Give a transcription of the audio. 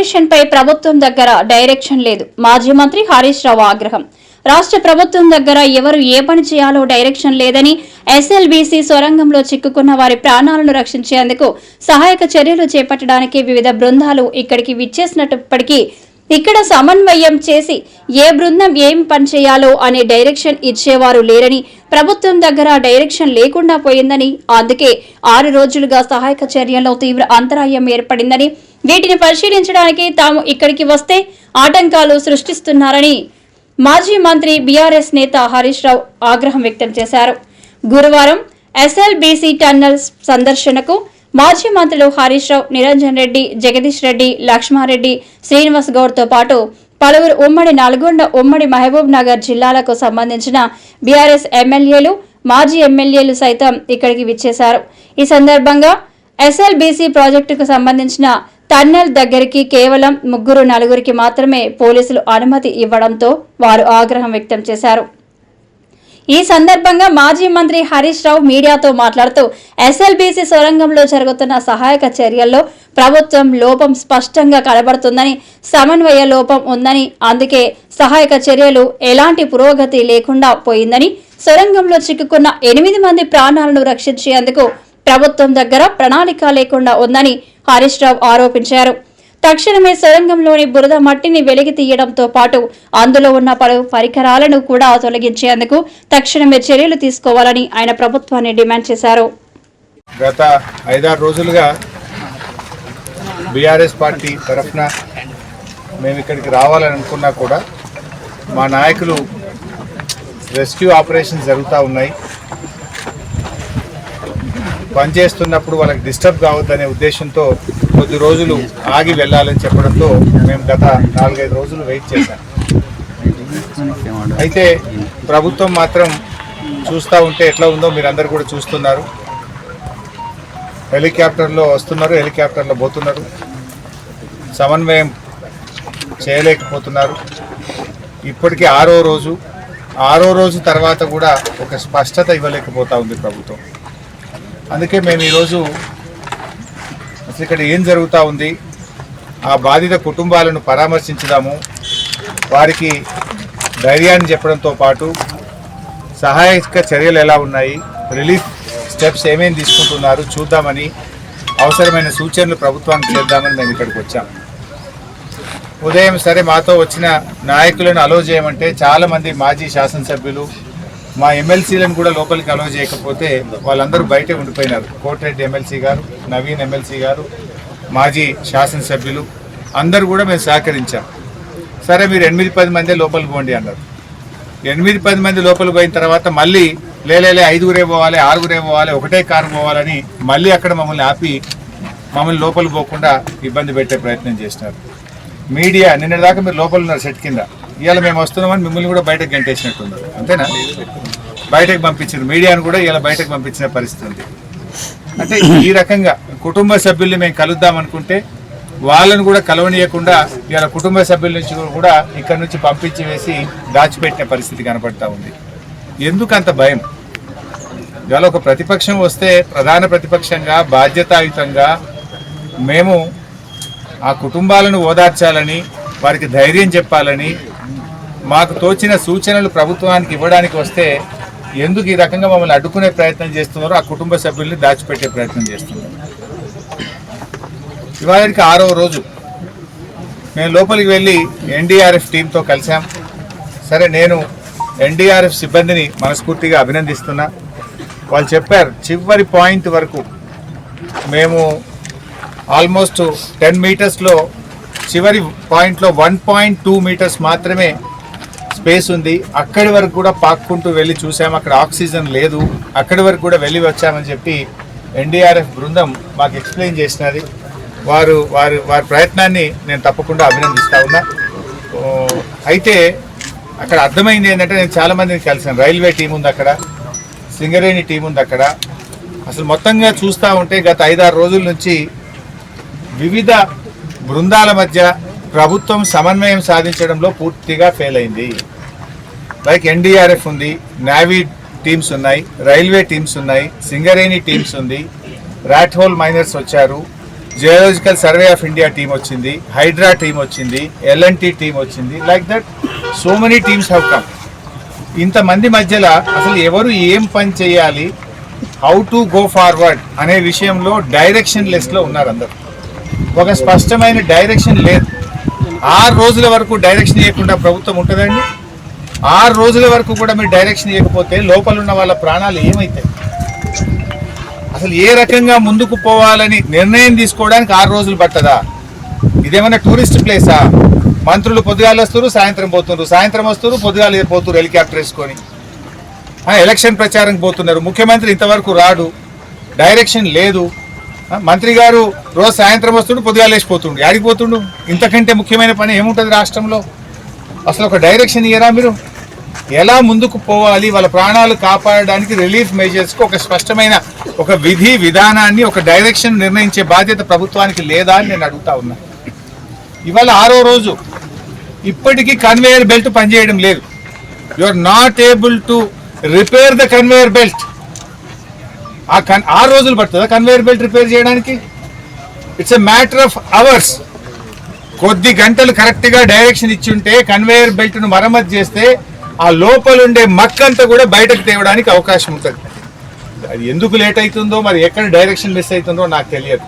Corporation పై ప్రభుత్వం దగ్గర direction లేదు. మాజీ మంత్రి హరీష్ రావు ఆగ్రహం. రాష్ట్ర ప్రభుత్వం దగ్గర ఎవరు ఏ పని చేయాలో డైరెక్షన్ లేదని ఎస్ఎల్బీసీ సొరంగంలో చిక్కుకున్న వారి ప్రాణాలను రక్షించేందుకు సహాయక చర్యలు చేపట్టడానికి వివిధ బృందాలు ఇక్కడికి విచ్చేసినప్పటికీ ఇక్కడ సమన్వయం చేసి ఏ బృందం ఏం పని చేయాలో అనే డైరెక్షన్ ఇచ్చేవారు లేరని ప్రభుత్వం దగ్గర డైరెక్షన్ లేకుండా పోయిందని అందుకే ఆరు రోజులుగా సహాయక చర్యల్లో తీవ్ర అంతరాయం ఏర్పడిందని వీటిని పరిశీలించడానికి తాము ఇక్కడికి వస్తే ఆటంకాలు సృష్టిస్తున్నారని మాజీ మంత్రి బీఆర్ఎస్ నేత హరీష్ రావు ఆగ్రహం వ్యక్తం చేశారు. గురువారం ఎస్ఎల్బీసీ టన్నల్ సందర్శనకు మాజీ మంత్రులు హరీష్ రావు నిరంజన్ రెడ్డి జగదీష్ రెడ్డి లక్ష్మారెడ్డి శ్రీనివాస్ గౌడ్తో పాటు పలువురు ఉమ్మడి నల్గొండ ఉమ్మడి మహబూబ్ నగర్ జిల్లాలకు సంబంధించిన బీఆర్ఎస్ ఎమ్మెల్యేలు మాజీ ఎమ్మెల్యేలు సైతం ఇక్కడికి విచ్చేశారు. ఈ సందర్భంగా ఎస్ఎల్బీసీ ప్రాజెక్టుకు సంబంధించిన టన్నెల్ దగ్గరికి కేవలం ముగ్గురు నలుగురికి మాత్రమే పోలీసులు అనుమతి ఇవ్వడంతో వారు ఆగ్రహం వ్యక్తం చేశారు. ఈ సందర్భంగా మాజీ మంత్రి హరీష్ రావు మీడియాతో మాట్లాడుతూ ఎస్ఎల్బీసీ సొరంగంలో జరుగుతున్న సహాయక చర్యల్లో ప్రభుత్వం లోపం స్పష్టంగా కనబడుతుందని సమన్వయ లోపం ఉందని అందుకే సహాయక చర్యలు ఎలాంటి పురోగతి లేకుండా పోయిందని సొరంగంలో చిక్కుకున్న ఎనిమిది మంది ప్రాణాలను రక్షించేందుకు ప్రభుత్వం దగ్గర ప్రణాళిక లేకుండా ఉందని హరీష్ రావు ఆరోపించారు. తక్షణమే సొరంగంలోని బురద మట్టిని వెలికి తీయడంతో పాటు అందులో ఉన్న పలు పరికరాలను కూడా తొలగించేందుకు తక్షణమే చర్యలు తీసుకోవాలని ఆయన ప్రభుత్వాన్ని డిమాండ్ చేశారు. గత ఐదారు రోజులుగా బీఆర్ఎస్ పార్టీ తరఫున మేము ఇక్కడికి రావాలని అనుకున్నా కూడా మా నాయకులు రెస్క్యూ ఆపరేషన్ జరుగుతూ ఉన్నాయి. పనిచేస్తున్నప్పుడు వాళ్ళకి డిస్టర్బ్ కావద్దనే ఉద్దేశంతో కొద్ది రోజులు ఆగి వెళ్ళాలని చెప్పడంతో మేము గత నాలుగైదు రోజులు వెయిట్ చేశాం. అయితే ప్రభుత్వం మాత్రం చూస్తూ ఉంటే ఎట్లా ఉందో మీరందరూ కూడా చూస్తున్నారు. హెలికాప్టర్లో వస్తున్నారు హెలికాప్టర్లో పోతున్నారు. సమన్వయం చేయలేకపోతున్నారు. ఇప్పటికీ ఆరో రోజు ఆరో రోజు తర్వాత కూడా ఒక స్పష్టత ఇవ్వలేకపోతా ఉంది ప్రభుత్వం. అందుకే మేము ఈరోజు అసలు ఇక్కడ ఏం జరుగుతూ ఉంది? ఆ బాధిత కుటుంబాలను పరామర్శించుదాము. వారికి ధైర్యాన్ని చెప్పడంతో పాటు సహాయక చర్యలు ఎలా ఉన్నాయి? రిలీఫ్ స్టెప్స్ ఏమేమి తీసుకుంటున్నారు? చూద్దామని అవసరమైన సూచనలు ప్రభుత్వానికి చేద్దామని మేము ఇక్కడికి వచ్చాం. ఉదయం సరే మాతో వచ్చిన నాయకులను అలో చేయమంటే చాలామంది మాజీ శాసనసభ్యులు మా ఎమ్మెల్సీలను కూడా లోపలికి అలో చేయకపోతే వాళ్ళందరూ బయటే ఉండిపోయినారు. కోటిరెడ్డి ఎమ్మెల్సీ గారు నవీన్ ఎమ్మెల్సీ గారు మాజీ శాసనసభ్యులు అందరూ కూడా మేము సహకరించాం. సరే మీరు ఎనిమిది పది మందే లోపలికి పోండి అన్నారు. ఎనిమిది పది మంది లోపలికి పోయిన తర్వాత మళ్ళీ లేలేలే ఐదుగురే పోవాలి ఆరుగురే పోవాలి ఒకటే కారు పోవాలని మళ్ళీ అక్కడ మమ్మల్ని ఆపి మమ్మల్ని లోపలికి పోకుండా ఇబ్బంది పెట్టే ప్రయత్నం చేసినారు. మీడియా నిన్నటిదాకా మీరు లోపల ఉన్నారు సెట్ కింద. ఇవాళ మేము వస్తున్నామని మిమ్మల్ని కూడా బయటకు గంటేసినట్టున్నారు. అంతేనా? బయటకు పంపించారు. మీడియాను కూడా ఇలా బయటకు పంపించిన పరిస్థితి ఉంది. అంటే ఈ రకంగా కుటుంబ సభ్యుల్ని మేము కలుద్దాం అనుకుంటే వాళ్ళను కూడా కలవనీయకుండా ఇలా కుటుంబ సభ్యుల నుంచి కూడా ఇక్కడ నుంచి పంపించి వేసి దాచిపెట్టిన పరిస్థితి కనపడతా ఉంది. ఎందుకు అంత భయం? ఇవాళ ఒక ప్రతిపక్షం వస్తే ప్రధాన ప్రతిపక్షంగా బాధ్యతాయుతంగా మేము ఆ కుటుంబాలను ఓదార్చాలని వారికి ధైర్యం చెప్పాలని మాకు తోచిన సూచనలు ప్రభుత్వానికి ఇవ్వడానికి వస్తే ఎందుకు ఈ రకంగా మమ్మల్ని అడ్డుకునే ప్రయత్నం చేస్తున్నారో ఆ కుటుంబ సభ్యుల్ని దాచిపెట్టే ప్రయత్నం చేస్తున్నారు ఇవాళకి ఆరో రోజు. మేము లోపలికి వెళ్ళి ఎన్డీఆర్ఎఫ్ టీంతో కలిసాం సరే నేను ఎన్డీఆర్ఎఫ్ సిబ్బందిని మనస్ఫూర్తిగా అభినందిస్తున్నా. వాళ్ళు చెప్పారు చివరి పాయింట్ వరకు మేము ఆల్మోస్ట్ టెన్ మీటర్స్లో చివరి పాయింట్లో వన్ పాయింట్ టూ మీటర్స్ మాత్రమే స్పేస్ ఉంది. అక్కడి వరకు కూడా పాక్కుంటూ వెళ్ళి చూసాము అక్కడ ఆక్సిజన్ లేదు. అక్కడి వరకు కూడా వెళ్ళి వచ్చామని చెప్పి ఎన్డీఆర్ఎఫ్ బృందం మాకు ఎక్స్ప్లెయిన్ చేసినది. వారు వారు వారి ప్రయత్నాన్ని నేను తప్పకుండా అభినందిస్తా ఉన్నా. అయితే అక్కడ అర్థమైంది ఏంటంటే నేను చాలా మందిని కలిసాను రైల్వే టీం ఉంది అక్కడ. సింగరేణి టీం ఉంది అక్కడ. అసలు మొత్తంగా చూస్తూ ఉంటే గత ఐదారు రోజుల నుంచి వివిధ బృందాల మధ్య ప్రభుత్వం సమన్వయం సాధించడంలో పూర్తిగా ఫెయిల్ అయింది. లైక్ ఎన్డీఆర్ఎఫ్ ఉంది నావీ టీమ్స్ ఉన్నాయి రైల్వే టీమ్స్ ఉన్నాయి సింగరేణి టీమ్స్ ఉంది రాట్ హోల్ మైనర్స్ వచ్చారు geological survey of India team వచ్చింది హైడ్రా టీం వచ్చింది ఎల్ఎన్టీ టీం వచ్చింది like that so many teams have come. ఇంతమంది మధ్యలో అసలు ఎవరు ఏం పని చేయాలి హౌ టు గో ఫార్వర్డ్ అనే విషయంలో డైరెక్షన్ లెస్లో ఉన్నారు అందరు. ఒక స్పష్టమైన డైరెక్షన్ లేదు. ఆరు రోజుల వరకు డైరెక్షన్ ఇవ్వకుండా ప్రభుత్వం ఉంటుందండి ఆరు రోజుల వరకు కూడా మీరు డైరెక్షన్ ఇవ్వకపోతే లోపల ఉన్న వాళ్ళ ప్రాణాలు ఏమవుతాయి అసలు ఏ రకంగా ముందుకు పోవాలని నిర్ణయం తీసుకోవడానికి ఆరు రోజులు పట్టదా? ఇదేమైనా టూరిస్ట్ ప్లేసా మంత్రులు పొద్దుగాలు వస్తారు సాయంత్రం పోతున్నారు సాయంత్రం వస్తారు పొద్దుగాలు పోతున్నారు హెలికాప్టర్ వేసుకొని. ఎలక్షన్ ప్రచారం పోతున్నారు. ముఖ్యమంత్రి ఇంతవరకు రాడు. డైరెక్షన్ లేదు. మంత్రి గారు రోజు సాయంత్రం వస్తుండు పొద్దుగాలు వేసిపోతుండు ఆడిపోతుండు పోతుండు? ఇంతకంటే ముఖ్యమైన పని ఏముంటుంది రాష్ట్రంలో? అసలు ఒక డైరెక్షన్ ఇయ్యరా మీరు? ఎలా ముందుకు పోవాలి వాళ్ళ ప్రాణాలు కాపాడడానికి రిలీఫ్ మెజర్స్కి ఒక స్పష్టమైన ఒక విధి విధానాన్ని ఒక డైరెక్షన్ నిర్ణయించే బాధ్యత ప్రభుత్వానికి లేదా అని నేను అడుగుతా ఉన్నా. ఇవాళ ఆరో రోజు ఇప్పటికీ కన్వేయర్ బెల్ట్ పనిచేయడం లేదు. You are not able to repair the conveyor belt ఆ కన్ ఆరు రోజులు పడుతుందా కన్వేయర్ బెల్ట్ రిపేర్ చేయడానికి? It's a matter of hours కొద్ది గంటలు కరెక్ట్గా డైరెక్షన్ ఇచ్చి ఉంటే కన్వేయర్ బెల్ట్ను మరమ్మతు చేస్తే ఆ లోపలుండే మక్కంతా కూడా బయటకు తేవడానికి అవకాశం ఉంటుంది. అది ఎందుకు లేట్ అవుతుందో మరి ఎక్కడ డైరెక్షన్ మిస్ అవుతుందో నాకు తెలియదు.